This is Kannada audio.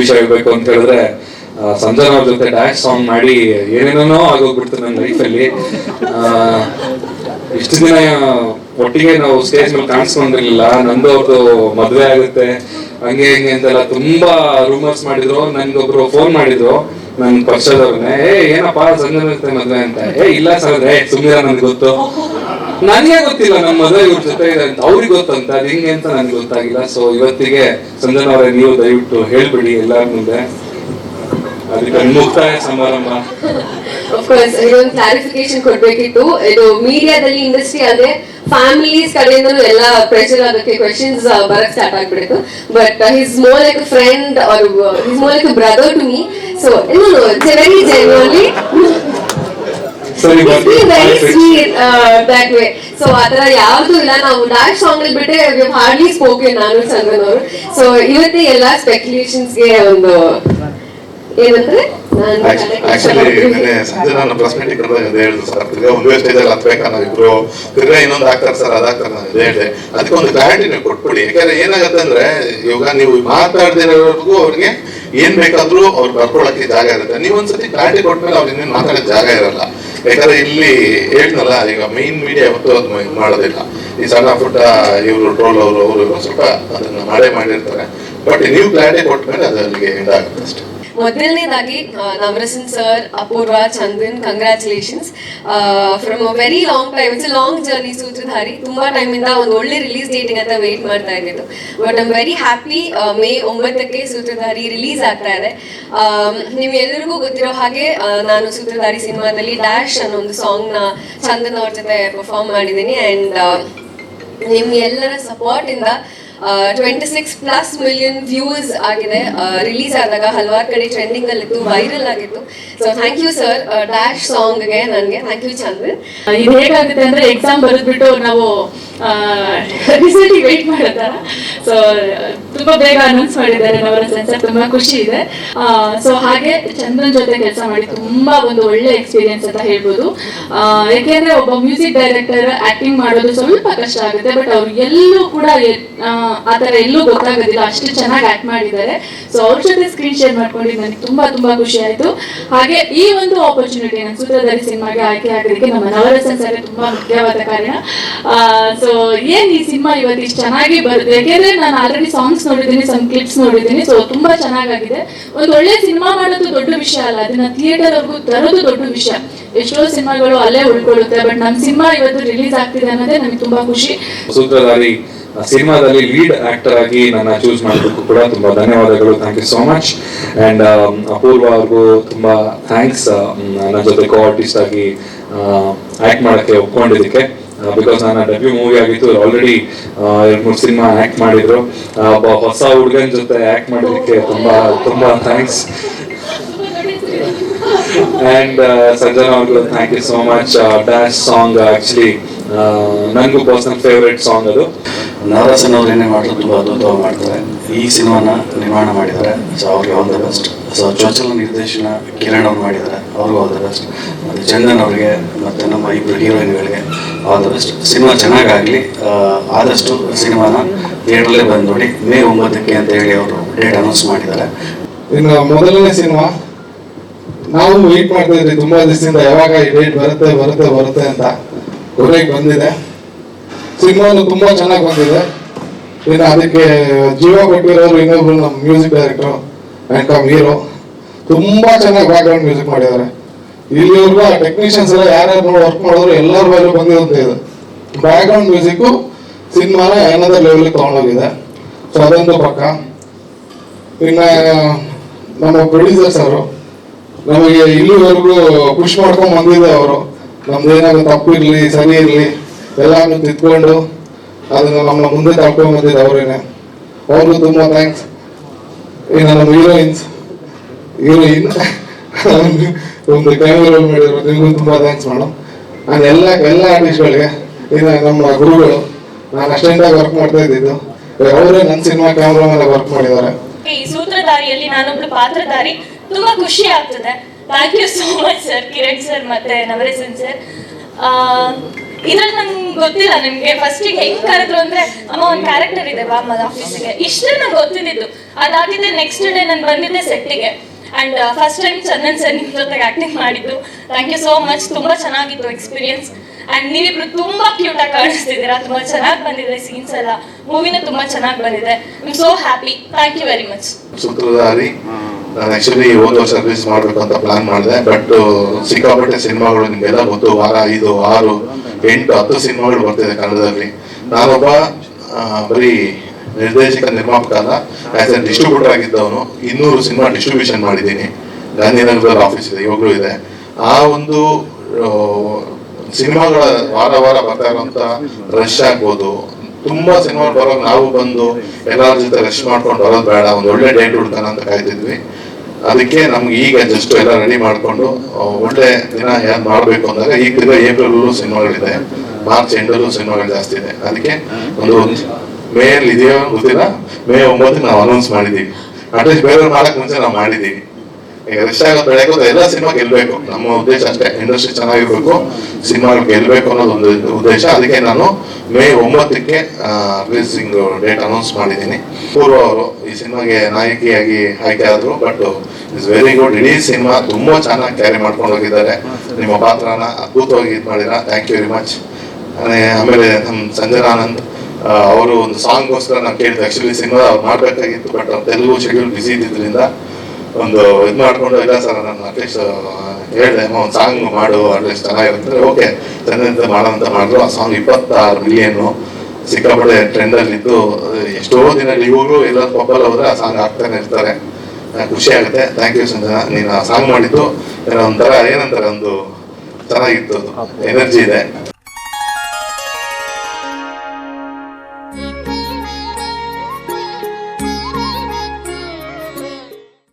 ವಿಷಯ ಹೇಳ್ಬೇಕು ಅಂತ ಹೇಳಿದ್ರೆ ಸಂಜನ ಅವ್ರ ಜೊತೆ ಡ್ಯಾನ್ಸ್ ಸಾಂಗ್ ಮಾಡಿ ಏನೇನೋ ಆಗೋಗ್ಬಿಡ್ತು ನನ್ನ ಲೈಫಲ್ಲಿ ಇಷ್ಟು ದಿನ ಒಟ್ಟಿಗೆ ನಾವು ಸ್ಟೇಜ್ ಮೇಲೆ ಕಾಣಿಸ್ಕೊಂಡಿರ್ಲಿಲ್ಲ. ನಂದು ಅವ್ರದ್ದು ಮದ್ವೆ ಆಗುತ್ತೆ. ಹಂಗೆ ಹಿಂಗೆ ಅಂತೆಲ್ಲ ತುಂಬಾ ರೂಮರ್ಸ್ ಮಾಡಿದ್ರು. ನನ್ಗೊಬ್ರು ಫೋನ್ ಮಾಡಿದ್ರು ನನ್ ಪಕ್ಷದವ್ರನ್ನೇ ಏ ಏನಪ್ಪ ಸಂಜನಾ ಮದ್ವೆ ಅಂತ? ಏ ಇಲ್ಲ ಸರ್. ಸುಮ್ಮನೆ ನನ್ಗೆ ಗೊತ್ತು. ನನಗೆ ಗೊತ್ತಿಲ್ಲ ನಮ್ಮ ಮದುವೆ ಇವ್ರ ಜೊತೆ ಅಂತ ಅವ್ರಿಗೆ ಗೊತ್ತಂತ ಅದು ಹಿಂಗೆ ಅಂತ ನನ್ಗೆ ಗೊತ್ತಾಗಿಲ್ಲ. ಸೊ ಇವತ್ತಿಗೆ ಸಂಜನಾ ಅವರೇ, ನೀವು ದಯವಿಟ್ಟು ಹೇಳ್ಬಿಡಿ ಎಲ್ಲಾರ ಮುಂದೆ. ಅದಕ್ಕೆ ಮುಕ್ತಾಯ ಸಮಾರಂಭ. ಅಫ್ಕೋರ್ಸ್ ಇದೊಂದು ಕ್ಲಾರಿಫಿಕೇಶನ್ ಕೊಡ್ಬೇಕಿತ್ತು. ಇದು ಮೀಡಿಯಾದಲ್ಲಿ ಇಂಡಸ್ಟ್ರಿ ಅದೇ ಫ್ಯಾಮಿಲೀಸ್ ಕಡೆಯಿಂದಲೂ ಎಲ್ಲ ಪ್ರೆಷರ್ ಅದಕ್ಕೆ ಕ್ವೆಶನ್ಸ್ ಬರಕ್ ಸ್ಟಾರ್ಟ್ ಆಗ್ಬಿಡ್ತು but he's more like friend or he's more like brother to me so very genuinely very sweet that way so ಆತರ ಯಾವ್ದು ಇಲ್ಲ. ನಾವು ಡ್ಯಾಶ್ ಸಾಂಗ್ ಅಲ್ಲಿ ಬಿಟ್ಟರೆ ಹಾರ್ಡ್ಲಿ ಸ್ಪೋಕನ್ ನಾನು ಚಂದನ್ ಅವರು. ಸೊ ಇವತ್ತೇ ಎಲ್ಲ ಸ್ಪೆಕ್ಯುಲೇಷನ್ಸ್ಗೆ ಒಂದು ಏನಂದ್ರೆ ನಾನು ಆಕ್ಚುಲಿ ನಿನ್ನೆ ಸಂಜೆ ನಾನು ಪ್ರೆಸ್ ಮೀಟಿಂಗ್ ಕರೆದಾಗ ಅದೇ ಹೇಳಿದ್ರು ಸರ್. ತಿರ್ಗಾ ಒಂದೇ ಸ್ಟೇಜ್ ಅಲ್ಲಿ ಹತ್ಬೇಕಾ ನಾವು ಇಬ್ರು. ತಿರ್ಗಾ ಇನ್ನೊಂದು ಆಗ್ತಾರೆ ಸರ್ ಅದಾಗ್ತಾರೆ ನಾನು ಅದೇ ಹೇಳಿದೆ. ಅದಕ್ಕೆ ಒಂದು ಕ್ಲಾರಿಟಿ ನೀವು ಕೊಟ್ಬಿಡಿ. ಯಾಕಂದ್ರೆ ಏನಾಗುತ್ತೆ ಅಂದ್ರೆ ಇವಾಗ ನೀವು ಮಾತಾಡ್ದಿರೋರ್ಗೂ ಅವ್ರಿಗೆ ಏನ್ ಬೇಕಾದ್ರೂ ಅವ್ರು ಬರ್ಕೊಳಕ್ಕೆ ಜಾಗ ಇರುತ್ತೆ. ನೀವು ಒಂದ್ಸತಿ ಕ್ಲಾರಿಟಿ ಕೊಟ್ಮೇಲೆ ಅವ್ರಿಗೆ ಇನ್ನೇನು ಮಾತಾಡೋ ಜಾಗ ಇರಲ್ಲ. ಯಾಕಂದ್ರೆ ಇಲ್ಲಿ ಹೇಳ್ನಲ್ಲ ಈಗ ಮೈನ್ ಮೀಡಿಯಾ ಯಾವತ್ತೂ ಅದು ಇದ್ ಮಾಡೋದಿಲ್ಲ. ಈ ಸಣ್ಣ ಪುಟ್ಟ ಇವರು, ಟ್ರೋಲ್ ಅವರು ಅವರು ಸ್ವಲ್ಪ ಅದನ್ನ ಮಾಡೇ ಮಾಡಿರ್ತಾರೆ. ಬಟ್ ನೀವು ಕ್ಲಾರಿಟಿ ಕೊಟ್ಮೇಲೆ ಅದು ಅಲ್ಲಿಗೆ ಎಂಡ್ ಆಗುತ್ತೆ ಅಷ್ಟೇ. ಮೊದಲನೇದಾಗಿ Navarasan sir, Apoorva, Chandan congratulations from a very long time it's long journey Sutradhari. ತುಂಬಾ ಇಂದ ಒಂದು ಒಳ್ಳೆ ರಿಲೀಸ್ ಡೇಟಿಂಗ್ ಅಂತ ವೇಟ್ ಮಾಡ್ತಾ ಇದ್ದಿದ್ದು but I'm very happy May ಒಂಬತ್ತಕ್ಕೆ ಸೂತ್ರಧಾರಿ ರಿಲೀಸ್ ಆಗ್ತಾ ಇದೆ. ನಿಮ್ಗೆಲ್ಲರಿಗೂ ಗೊತ್ತಿರೋ ಹಾಗೆ ನಾನು ಸೂತ್ರಧಾರಿ ಸಿನಿಮಾದಲ್ಲಿ ಡ್ಯಾಶ್ ಅನ್ನೋ ಒಂದು ಸಾಂಗ್ನ ಚಂದನ್ ಅವ್ರ ಜೊತೆ ಪರ್ಫಾರ್ಮ್ ಮಾಡಿದ್ದೀನಿ. ಅಂಡ್ ನಿಮ್ಗೆಲ್ಲರ ಎಲ್ಲರ ಸಪೋರ್ಟ್ ಇಂದ twenty six plus million views ಆಗಿದೆ. ರಿಲೀಸ್ ಆದಾಗ ಹಲವಾರು ಕಡೆ ಟ್ರೆಂಡಿಂಗ್ ಅಲ್ಲಿತ್ತು ವೈರಲ್ ಆಗಿತ್ತು. So thank you sir dash ಸಾಂಗ್ಗೆ ನನಗೆ. ಥ್ಯಾಂಕ್ ಯು ಚಂದ್ರ ಇದು ಹೇಗಾಗುತ್ತೆ ಅಂದ್ರೆ ಎಕ್ಸಾಮ್ ಬರೆದ್ಬಿಟ್ಟು ನಾವು ರಿಸಲ್ಟ್ ವೇಟ್ ಮಾಡತ್ತಾರ ಸೊ ತುಂಬಾ ಬೇಗ ಅನೌನ್ಸ್ ಮಾಡಿದ್ದಾರೆ ನವರ ಸೆನ್ಸರ್ ತುಂಬಾ ಖುಷಿ ಇದೆ. ಸೊ ಹಾಗೆ ಚಂದ್ರನ್ ಜೊತೆ ಕೆಲಸ ಮಾಡಿ ತುಂಬಾ ಒಂದು ಒಳ್ಳೆ ಎಕ್ಸ್ಪೀರಿಯನ್ಸ್ ಅಂತ ಹೇಳ್ಬೋದು. ಯಾಕೆಂದ್ರೆ ಒಬ್ಬ ಮ್ಯೂಸಿಕ್ ಡೈರೆಕ್ಟರ್ ಆಕ್ಟಿಂಗ್ ಮಾಡೋದು ಸ್ವಲ್ಪ ಕಷ್ಟ ಆಗುತ್ತೆ ಬಟ್ ಅವ್ರು ಎಲ್ಲೂ ಕೂಡ ಆ, ತರ ಎಲ್ಲೂ ಗೊತ್ತಾಗೋದಿಲ್ಲ. ಅಷ್ಟು ಚೆನ್ನಾಗಿ ಆಕ್ಟ್ ಮಾಡಿದ್ದಾರೆ. ಸೊ ಅವ್ರ ಜೊತೆ ಸ್ಕ್ರೀನ್ ಶೇರ್ ಮಾಡ್ಕೊಂಡಿದ್ದು ನನಗೆ ತುಂಬಾ ತುಂಬಾ ಖುಷಿ ಆಯ್ತು. ಹಾಗೆ ಈ ಒಂದು ಆಪರ್ಚುನಿಟಿ ನಾನು ಸೂತ್ರಧಾರಿ ಸಿನಿಮಾಗೆ ಆಯ್ಕೆ ಆಗೋದಕ್ಕೆ ನಮ್ಮ ನವರಸನ್ ಸರ್ ತುಂಬಾ ಮುಖ್ಯವಾದ ಕಾರಣ. ಸೊ ಏನ್ ಈ ಸಿನಿಮಾ ಇವತ್ತು ಇಷ್ಟು ಚೆನ್ನಾಗಿ ಬರುತ್ತೆ? ಯಾಕೆಂದ್ರೆ ನಾನು ಆಲ್ರೆಡಿ ಸಾಂಗ್ಸ್ ನೋಡಿದ್ದೀನಿ ಸಮ್ ಕ್ಲಿಪ್ಸ್ ನೋಡಿದ್ದೀನಿ ಸೊ ತುಂಬಾ ಚೆನ್ನಾಗಾಗಿದೆ. ಒಂದು ಒಳ್ಳೆ ಸಿನಿಮಾ ಮಾಡೋದು ದೊಡ್ಡ ವಿಷಯ ಅಲ್ಲ. ಅದನ್ನ ಥಿಯೇಟರ್ ಅವ್ರಿಗೂ ತರೋದು ದೊಡ್ಡ ವಿಷಯ. ಎಷ್ಟೋ ಸಿನಿಮಾಗಳು ಅಲ್ಲೇ ಉಳ್ಕೊಳ್ಳುತ್ತೆ ಬಟ್ ನಮ್ಮ ಸಿನಿಮಾ ಇವತ್ತು ರಿಲೀಸ್ ಆಗ್ತಿದೆ ಅನ್ನೋದೇ ನಮ್ಗೆ ತುಂಬಾ ಖುಷಿ. ಸಿನಿಮಾದಲ್ಲಿ ಲೀಡ್ ಆಕ್ಟರ್ ಆಗಿ ನನ್ನ ಚೂಸ್ ಮಾಡೋದಕ್ಕೂ ಕೂಡ ತುಂಬಾ ಧನ್ಯವಾದಗಳು. Thank you so much and Apoorva ಅವ್ರಿಗೂ ತುಂಬಾ ಥ್ಯಾಂಕ್ಸ್ ನನ್ನ ಜೊತೆ ಕೋ ಆರ್ಟಿಸ್ಟ್ ಆಗಿ ಆಕ್ಟ್ ಮಾಡಕ್ಕೆ ಒಪ್ಕೊಂಡಿದ್ದಕ್ಕೆ. ಬಿಕಾಸ್ ನನ್ನ ಡೆಬ್ಯೂ ಮೂವಿ ಆಗಿತ್ತು ಆಲ್ರೆಡಿ ಎರಡು ಮೂರು ಸಿನಿಮಾ ಆಕ್ಟ್ ಮಾಡಿದ್ರು. ಹೊಸ ಹುಡುಗನ ಜೊತೆ ಆಕ್ಟ್ ಮಾಡೋದಕ್ಕೆ ತುಂಬಾ ತುಂಬಾ ಥ್ಯಾಂಕ್ಸ್ ಅಂಡ್ ಸಂಜನಾ ಅವ್ರಿಗೂ thank you so much dash song actually ನನಗೂ ಪರ್ಸನಲ್ ಫೇವ್ರೆಟ್ ಸಾಂಗ್ ಅದು. ನವರಸನ್ ಅವ್ರು ಏನೇ ಮಾಡಿದ್ರು ತುಂಬ ಅದ್ಭುತವಾಗಿ ಮಾಡ್ತಾರೆ. ಈ ಸಿನಿಮಾನ ನಿರ್ಮಾಣ ಮಾಡಿದ್ದಾರೆ. ಸೊ ಅವ್ರಿಗೆ ಆಲ್ ದ ಬೆಸ್ಟ್ ಸೊ ಚೊಚ್ಚಲ ನಿರ್ದೇಶನ ಕಿರಣ್ ಅವ್ರು ಮಾಡಿದ್ದಾರೆ. ಅವ್ರಿಗೂ ಆಲ್ ದ ಬೆಸ್ಟ್ ಮತ್ತು ಚಂದನ್ ಅವರಿಗೆ, ಮತ್ತು ನಮ್ಮ ಇಬ್ಬರು ಹೀರೋಯಿನ್ಗಳಿಗೆ ಆಲ್ ದ ಬೆಸ್ಟ್ ಸಿನಿಮಾ ಚೆನ್ನಾಗಾಗಲಿ ಆದಷ್ಟು ಸಿನಿಮಾನ ಥಿಯೇಟ್ರಲ್ಲೇ ಬಂದು ನೋಡಿ ಮೇ ಒಂಬತ್ತಕ್ಕೆ ಅಂತ ಹೇಳಿ ಅವರು ಡೇಟ್ ಅನೌನ್ಸ್ ಮಾಡಿದ್ದಾರೆ. ಇನ್ನು ಮೊದಲನೇ ಸಿನಿಮಾ. ನಾವು ವೇಟ್ ಮಾಡ್ತಾ ಇದ್ವಿ ತುಂಬಾ ದಿವಸದಿಂದ. ಯಾವಾಗ ಈ ಡೇಟ್ ಬರುತ್ತೆ ಬರುತ್ತೆ ಬರುತ್ತೆ ಅಂತ ಕೊನೆಗೆ ಬಂದಿದೆ. ಸಿನಿಮಾನು ತುಂಬಾ ಚೆನ್ನಾಗಿ ಬಂದಿದೆ. ಇನ್ನು ಅದಕ್ಕೆ ಜೀವ ಕೊಟ್ಟಿರೋರು ಇನ್ನೊಬ್ರು ನಮ್ಮ music director and cum hero ತುಂಬಾ ಚೆನ್ನಾಗಿ ಬ್ಯಾಕ್ಗ್ರೌಂಡ್ ಮ್ಯೂಸಿಕ್ ಮಾಡಿದ್ದಾರೆ. ಇಲ್ಲಿವರೆಗೂ ಆ ಟೆಕ್ನಿಷಿಯನ್ಸ್ ಎಲ್ಲ ಯಾರ್ಯಾರು ವರ್ಕ್ ಮಾಡಿದ್ರು, ಎಲ್ಲರ ಮೇಲೆ ಬಂದಿರುತ್ತೆ ಇದು. ಬ್ಯಾಕ್ಗ್ರೌಂಡ್ ಮ್ಯೂಸಿಕ್ಕು ಸಿನಿಮಾನ ಏನದರ್ ಲೆವೆಲ್ಗೆ ತೊಗೊಂಡೋಗಿದೆ. ಸೊ ಅದೊಂದು ಪಕ್ಕ. ಇನ್ನು, ನಮ್ಮ ಪ್ರೊಡ್ಯೂಸರ್ಸ್ ಅವರು ನಮಗೆ ಇಲ್ಲಿವರೆಗೂ ಖುಷಿ ಮಾಡ್ಕೊಂಡು ಬಂದಿದೆ ಅವರು. ನಮ್ದು ಏನಾದ್ರು ತಪ್ಪು ಇರಲಿ, ಸರಿ ಇರ್ಲಿ ಎಲ್ಲಾನು ತಿದ್ಕೊಂಡು ಅದನ್ನ ನಮ್ಮ ಮುಂದೆ ತಾಕೊಂಡು ಬಂದಿದ್ದು ಅವರೇನೆ. ಅವ್ರಿಗೂ ತುಂಬಾ ಥ್ಯಾಂಕ್ಸ್ ಇನ್ನು ನಮ್ಮ ಹೀರೋಯಿನ್ಸ್ ಹೀರೋಯಿನ್ ಒಂದು ಕ್ಯಾಮೆರಾ ಮಾಡಿದ್ರು. ನಿಮಗೂ ತುಂಬಾ ಥ್ಯಾಂಕ್ಸ್ ಮೇಡಮ್ ನಾನು ಎಲ್ಲ ಎಲ್ಲ ಆರ್ಟಿಸ್ಟ್ಗಳಿಗೆ ಇನ್ನು ನಮ್ಮ ಗುರುಗಳು, ನಾನು ಅಷ್ಟೆಂಟಾಗಿ ವರ್ಕ್ ಮಾಡ್ತಾ ಇದ್ದಿದ್ದು. ಅವರೇ ನನ್ನ ಸಿನಿಮಾ ಕ್ಯಾಮ್ರಾ ಮೇಲೆ ವರ್ಕ್ ಮಾಡಿದ್ದಾರೆ. ಈ ಸೂತ್ರಧಾರಿಯಲ್ಲಿ ನಾನೊಬ್ಳು ಪಾತ್ರಧಾರಿ. ತುಂಬಾ ಖುಷಿ ಆಗ್ತದೆ. Thank you so much sir Kiran sir ಮತ್ತೆ ನವರಸನ್ ಸರ್ ಇದ್ರಲ್ಲಿ ನಂಗೆ ಗೊತ್ತಿಲ್ಲ ನಿಮ್ಗೆ ಫಸ್ಟಿಗೆ ಹೆಂಗ್ ಕರೆದ್ರು ಅಂದ್ರೆ, ಅಮ್ಮ, ಒಂದ್ ಕ್ಯಾರೆಕ್ಟರ್ ಇದೆ ಬಾ ಆಫೀಸಿಗೆ ಇಷ್ಟೇ ನಂಗೆ ಗೊತ್ತಿದ್ದು ಅದಾಗಿದ್ದೆ ನೆಕ್ಸ್ಟ್ ಡೇ ನಾನು ಬಂದಿದ್ದೆ ಸೆಟ್ಟಿಗೆ and first time Chandan sir ನಿಮ್ ಜೊತೆಗೆ ಆಕ್ಟಿಂಗ್ ಮಾಡಿದ್ದು. ಥ್ಯಾಂಕ್ ಯು ಸೋ ಮಚ್ ತುಂಬಾ ಚೆನ್ನಾಗಿತ್ತು ಎಕ್ಸ್ಪೀರಿಯನ್ಸ್ ಅಂಡ್ ನೀವಿಬ್ರು ತುಂಬಾ ಕ್ಯೂಟ್ ಆಗಿ ಕಾಣಿಸ್ತಿದ್ದೀರಾ. ತುಂಬಾ ಚೆನ್ನಾಗಿ ಬಂದಿದೆ ಸೀನ್ಸ್ ಎಲ್ಲ. ಮೂವಿನ ತುಂಬಾ ಚೆನ್ನಾಗಿ ಬಂದಿದೆ. I so happy thank you very much Sutradhari ನಾನು ಆಕ್ಚುಲಿ ಹೋದ ರಿಲೀಸ್ ಮಾಡ್ಬೇಕು ಅಂತ ಪ್ಲಾನ್ ಮಾಡಿದೆ. ಬಟ್ ಸಿಕ್ಕಾಪಟ್ಟೆ ಸಿನಿಮಾಗಳು ನಿಮಗೆಲ್ಲ ಗೊತ್ತು. ವಾರ ಐದು, ಆರು. ಎಂಟು, ಹತ್ತು ಸಿನಿಮಾಗಳು ಬರ್ತಿದೆ ಕನ್ನಡದಲ್ಲಿ. ನಾನೊಬ್ಬ ಬರೀ ನಿರ್ದೇಶಕ ನಿರ್ಮಾಪಕ ಅಲ್ಲ ಆಸ್ ಎ ಡಿಸ್ಟ್ರಿಬ್ಯೂಟರ್ ಆಗಿದ್ದವನು, ಇನ್ನೂರು ಸಿನಿಮಾ ಡಿಸ್ಟ್ರಿಬ್ಯೂಷನ್ ಮಾಡಿದ್ದೀನಿ. ಗಾಂಧಿನಗರದಲ್ಲಿ ಆಫೀಸ್ ಇದೆ, ಇವಾಗಲೂ ಇದೆ. ಆ ಒಂದು ಸಿನಿಮಾಗಳ ವಾರ ವಾರ ಬರ್ತಾ ಇರುವಂತ ರಶ್ ಆಗ್ಬೋದು. ತುಂಬಾ ಸಿನಿಮಾ ಬರೋ ನಾವು ಬಂದು ಎಲ್ಲರ ಜೊತೆ ರಶ್ ಮಾಡ್ಕೊಂಡು ಬರೋದು ಬೇಡ. ಒಂದು ಒಳ್ಳೆ ಡೇಟ್ ಹುಡ್ಕೋಣ ಅಂತ ಕಾಯ್ತಿದ್ವಿ. ಅದಕ್ಕೆ ನಮ್ಗೆ ಈಗ ಜಸ್ಟ್ ಎಲ್ಲ ರೆಡಿ ಮಾಡ್ಕೊಂಡು ಒಳ್ಳೆ ದಿನ ಯಾರು ಮಾಡಬೇಕು ಅಂದಾಗ ಈಗ ತಿರ್ಗಾ ಏಪ್ರಿಲ್ ಸಿನಿಮಾಗಳಿದೆ, ಮಾರ್ಚ್ ಎಂಡಲ್ಲೂ ಸಿನಿಮಾಗಳು ಜಾಸ್ತಿ ಇದೆ. ಅದಕ್ಕೆ ಒಂದು ಮೇ ಅಲ್ಲಿ ಇದೆಯೋ ಗೊತ್ತಿಲ್ಲ, ಮೇ ಒಂಬತ್ತು ನಾವು ಅನೌನ್ಸ್ ಮಾಡಿದ್ದೀವಿ. ಅಟ್ಲೀಸ್ಟ್ ಬೇರೆಯವ್ರು ಮಾಡಕ್ ಮುಂಚೆ ನಾವು ಮಾಡಿದ್ದೀವಿ. ಈಗ ರಶ್ ಆಗೋದು ಬೆಳಗೋದು ಎಲ್ಲ ಸಿನಿಮಾ ಗೆಲ್ಬೇಕು. ನಮ್ಮ ಉದ್ದೇಶ ಅಷ್ಟೇ ಇಂಡಸ್ಟ್ರಿ ಚೆನ್ನಾಗಿರ್ಬೇಕು, ಸಿನಿಮಾಗಳು ಗೆಲ್ಬೇಕು ಅನ್ನೋದು ಒಂದು ಉದ್ದೇಶ. ಅದಕ್ಕೆ ನಾನು ಮೇ ಒಂಬತ್ತಕ್ಕೆ ರಿಲೀಸಿಂಗ್ ಡೇಟ್ ಅನೌನ್ಸ್ ಮಾಡಿದ್ದೀನಿ. ಪೂರ್ವ ಅವರು ಈ ಸಿನಿಮಾಗೆ ನಾಯಕಿಯಾಗಿ ಆಯ್ಕೆ ಆದ್ರು ಬಟ್ ಇಟ್ಸ್ ವೆರಿ ಗುಡ್ ಇಡೀ ಸಿನಿಮಾ ತುಂಬಾ ಚೆನ್ನಾಗಿ ಕ್ಯಾರಿ ಮಾಡ್ಕೊಂಡು ಹೋಗಿದ್ದಾರೆ. ನಿಮ್ಮ ಪಾತ್ರನ ಅದ್ಭುತವಾಗಿ ಇದು ಮಾಡಿರ ಥ್ಯಾಂಕ್ ಯು ವೆರಿ ಮಚ್ ಆಮೇಲೆ ನಮ್ಮ ಸಂಜನಾನಂದ್ ಅವರು ಒಂದು ಸಾಂಗ್ಗೋಸ್ಕರ ನಾವು ಕೇಳಿದ್ವಿ ಆಕ್ಚುಲಿ ಸಿನಿಮಾ ಅವ್ರು ಮಾಡ್ಬೇಕಾಗಿತ್ತು ಬಟ್ ಅವ್ರು ತೆಲುಗು ಶೆಡ್ಯೂಲ್ ಬಿಸಿ ಇದ್ದಿದ್ರಿಂದ ಒಂದು ಇದು ಮಾಡ್ಕೊಂಡು, ಇಲ್ಲ ಸರ್, ನಾನು ಅಟ್ಲೀಸ್ಟ್ ಹೇಳಿದೆ ಒಂದು ಸಾಂಗ್ ಮಾಡು ಅಟ್ಲೀಸ್ಟ್ ಚೆನ್ನಾಗಿರುತ್ತೆ. ಓಕೆ ಚೆನ್ನಂತ ಮಾಡೋ ಅಂತ ಮಾಡಿದ್ರು. ಆ ಸಾಂಗ್ ಇಪ್ಪತ್ತಾರು ಮಿಲಿಯನ್ ಸಿಕ್ಕಾಪಟ್ಟೆ ಟ್ರೆಂಡಲ್ಲಿ ಇದ್ದು ಎಷ್ಟೋ ದಿನ ಇವಾಗಲೂ ಎಲ್ಲ ಪಬ್ಬಲ್ ಹೋದ್ರೆ ಆ ಸಾಂಗ್ ಆಗ್ತಾನೆ ಇರ್ತಾರೆ. ಖುಷಿ ಆಗುತ್ತೆ. ಥ್ಯಾಂಕ್ ಯು ಸಂಜನಾ ನೀನು ಸಾಂಗ್ ಮಾಡಿದ್ದು. ಒಂಥರ ಏನಂತಾರೆ ಒಂದು ಚೆನ್ನಾಗಿತ್ತು ಎನರ್ಜಿ ಇದೆ.